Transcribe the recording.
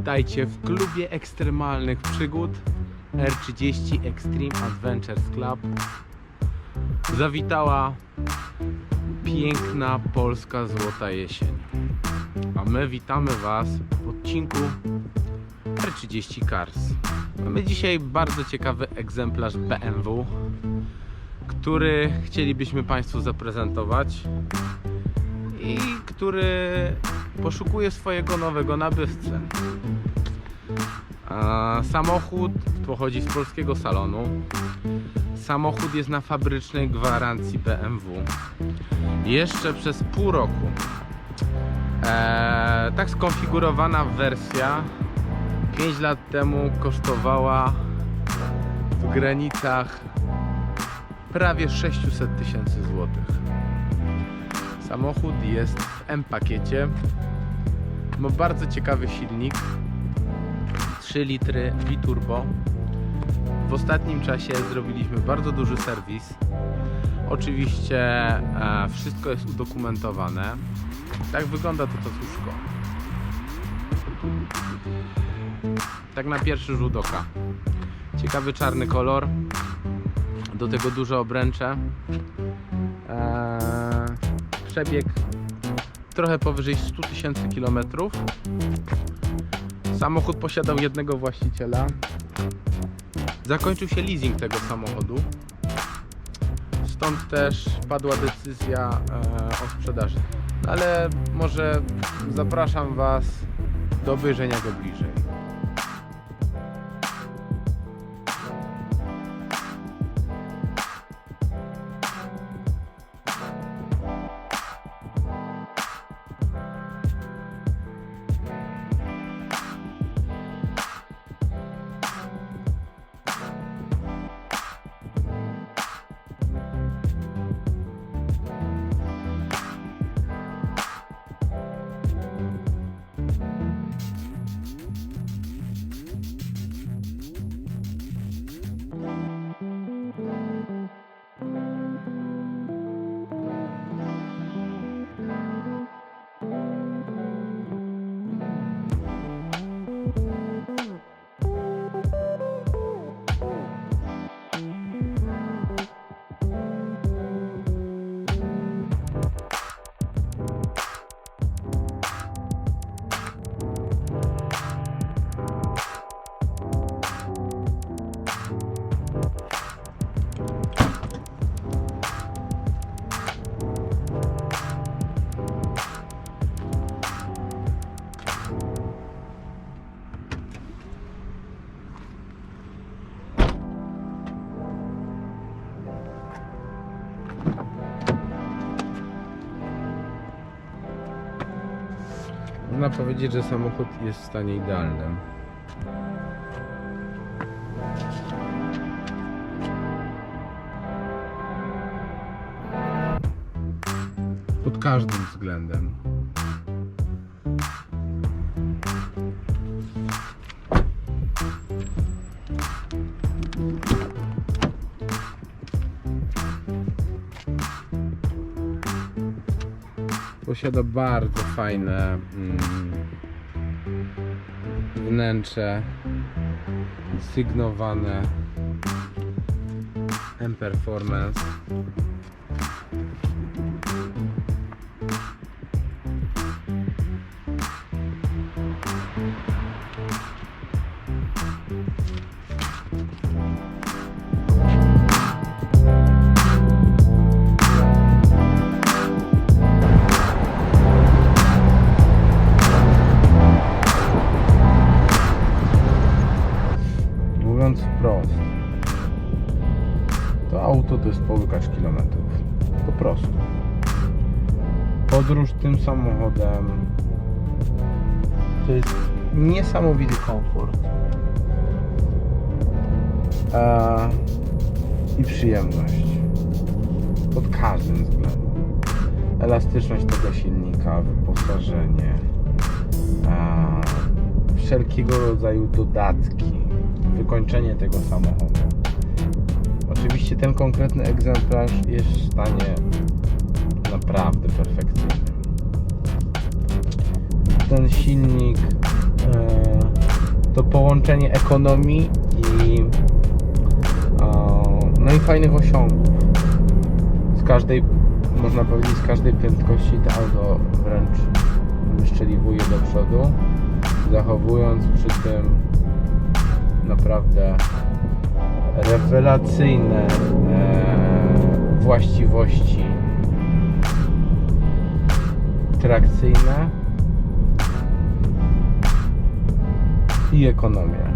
Witajcie w klubie ekstremalnych przygód R30 Extreme Adventures Club. Zawitała piękna polska złota jesień. A my witamy Was w odcinku R30 Cars. Mamy dzisiaj bardzo ciekawy egzemplarz BMW, który chcielibyśmy Państwu zaprezentować i który poszukuje swojego nowego nabywcę. A Samochód pochodzi z polskiego salonu. Samochód jest na fabrycznej gwarancji BMW. Jeszcze przez pół roku. Eee, tak skonfigurowana wersja 5 lat temu kosztowała w granicach prawie 600 tysięcy złotych. Samochód jest w M pakiecie. Ma bardzo ciekawy silnik. 3 litry biturbo. W ostatnim czasie zrobiliśmy bardzo duży serwis. Oczywiście e, wszystko jest udokumentowane. Tak wygląda to tatuszko. Tak na pierwszy rzut oka. Ciekawy czarny kolor. Do tego duże obręcze. Eee, przebieg trochę powyżej 100 tysięcy kilometrów. Samochód posiadał jednego właściciela. Zakończył się leasing tego samochodu. Stąd też padła decyzja e, o sprzedaży. Ale może zapraszam Was do obejrzenia go bliżej. Można powiedzieć, że samochód jest w stanie idealnym. Pod każdym względem. Posiada bardzo fajne mm, wnętrze sygnowane M Performance. To auto to jest połykacz kilometrów. Po prostu. Podróż tym samochodem to jest niesamowity komfort. I przyjemność. Pod każdym względem. Elastyczność tego silnika, wyposażenie, wszelkiego rodzaju dodatki, wykończenie tego samochodu. Oczywiście ten konkretny egzemplarz jest w stanie naprawdę perfekcyjnym. Ten silnik e, to połączenie ekonomii i o, no i fajnych osiągów. Z każdej, można powiedzieć, z każdej prędkości to auto wręcz wyszczeliwuje do przodu, zachowując przy tym naprawdę rewelacyjne e, właściwości trakcyjne i ekonomię.